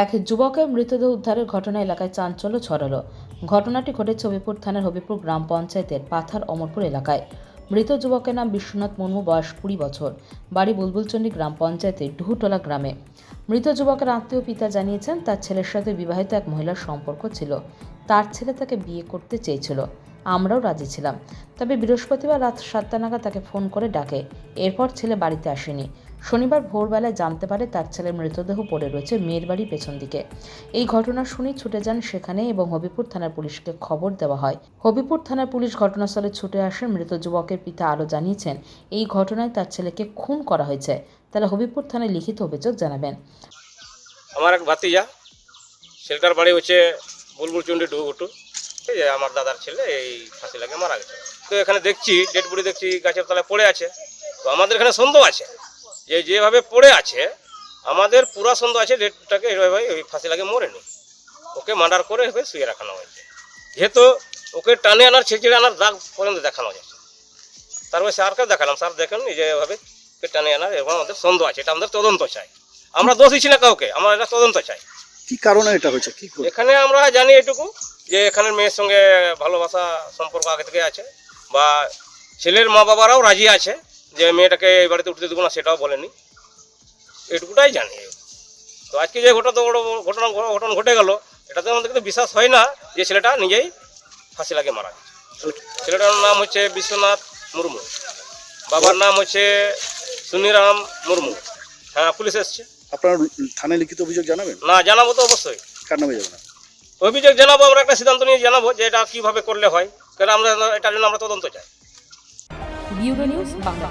এক যুবকের মৃতদেহ উদ্ধারের ঘটনা এলাকায় চাঞ্চল্য ছড়ালো। ঘটনাটি ঘটেছে হবিপুর থানার হবিপুর গ্রাম পঞ্চায়েতের পাথার অমরপুর এলাকায়। মৃত যুবকের নাম বিশ্বনাথ মুর্মু, বয়স কুড়ি বছর। বাড়ি বুলবুলচন্ডী গ্রাম পঞ্চায়েতের ডুহুটোলা গ্রামে। মৃত যুবকের আত্মীয় পিতা জানিয়েছেন, তার ছেলের সাথে বিবাহিত এক মহিলার সম্পর্ক ছিল। তার ছেলে তাকে বিয়ে করতে চেয়েছিল। আমরাও রাজি ছিলাম। তবে বৃহস্পতিবার রাত সাতটা নাগাদ তাকে ফোন করে ডাকে। এরপর ছেলে বাড়িতে আসেনি। শনিবার ভোরবেলায় জানতে পারে তার ছেলের মৃতদেহ পড়ে রয়েছে মেয়ের বাড়ির পেছন দিকে। এই ঘটনা শুনে ছুটে যান সেখানে এবং হবিপুর থানার পুলিশকে খবর দেওয়া হয়। হবিপুর থানার পুলিশ ঘটনাস্থলে ছুটে আসেন মৃত যুবকের পিতা আরও জানিয়েছেন, এই ঘটনায় তার ছেলেকে খুন করা হয়েছে। তারা হবিপুর থানায় লিখিত অভিযোগ জানাবেন। আমার এক ভাতিজা ছেলেটার বাড়ি হচ্ছে বুলবুল চুন্ডি এই যে আমার দাদার ছেলে এই ফাঁসি লাগে মারা গেছে। তো এখানে দেখছি, ডেড বডি দেখছি, গাছের তলায় পড়ে আছে। তো আমাদের এখানে সন্দেহ আছে। যে যেভাবে পড়ে আছে, আমাদের পুরা সন্দেহ আছে ডেটটাকে এভাবে ওই ফাঁসি লাগে মরেনি। ওকে মার্ডার করে এভাবে শুয়ে রাখানো হয়েছে। যেহেতু ওকে টানে আনার ছেঁচড়ে আনার দাগ পর্যন্ত দেখানো যাচ্ছে তারপরে স্যারকে দেখালাম? স্যার দেখেন এই যে এভাবে টানে আনার এবং আমাদের সন্দেহ আছে। এটা আমাদের তদন্ত চাই। আমরা দোষ দিচ্ছি না কাউকে, আমরা এটা তদন্ত চাই। কি কারণে এটা হয়েছে? কি এখানে আমরা জানি এটুকু যে এখানের মেয়ের সঙ্গে ভালোবাসা সম্পর্ক আগে থেকে আছে বা ছেলের মা বাবারাও রাজি আছে যে মেয়েটাকে এই বাড়িতে উঠতে দেবো না সেটাও বলেনি। এটুকুটাই জানি। তো আজকে যে ঘটনা তো ঘটনা ঘটনা ঘটে গেল, এটাতে আমাদের কিন্তু বিশ্বাস হয় না যে ছেলেটা নিজেই ফাঁসি লাগে মারা গেছে। ছেলেটার নাম হচ্ছে বিশ্বনাথ মুর্মু, বাবার নাম হচ্ছে সুনিরাম মুর্মু। হ্যাঁ পুলিশ এসছে। আপনারা থানায় লিখিত অভিযোগ জানাবেন? না জানাব তো অবশ্যই। কার নামে যাবেন অভিযোগ জানাব আমরা একটা সিদ্ধান্ত নিয়ে জানাব যে এটা কীভাবে করলে হয়। কারণ আমরা এটার জন্য আমরা তদন্ত চাই। Bureau news Bangla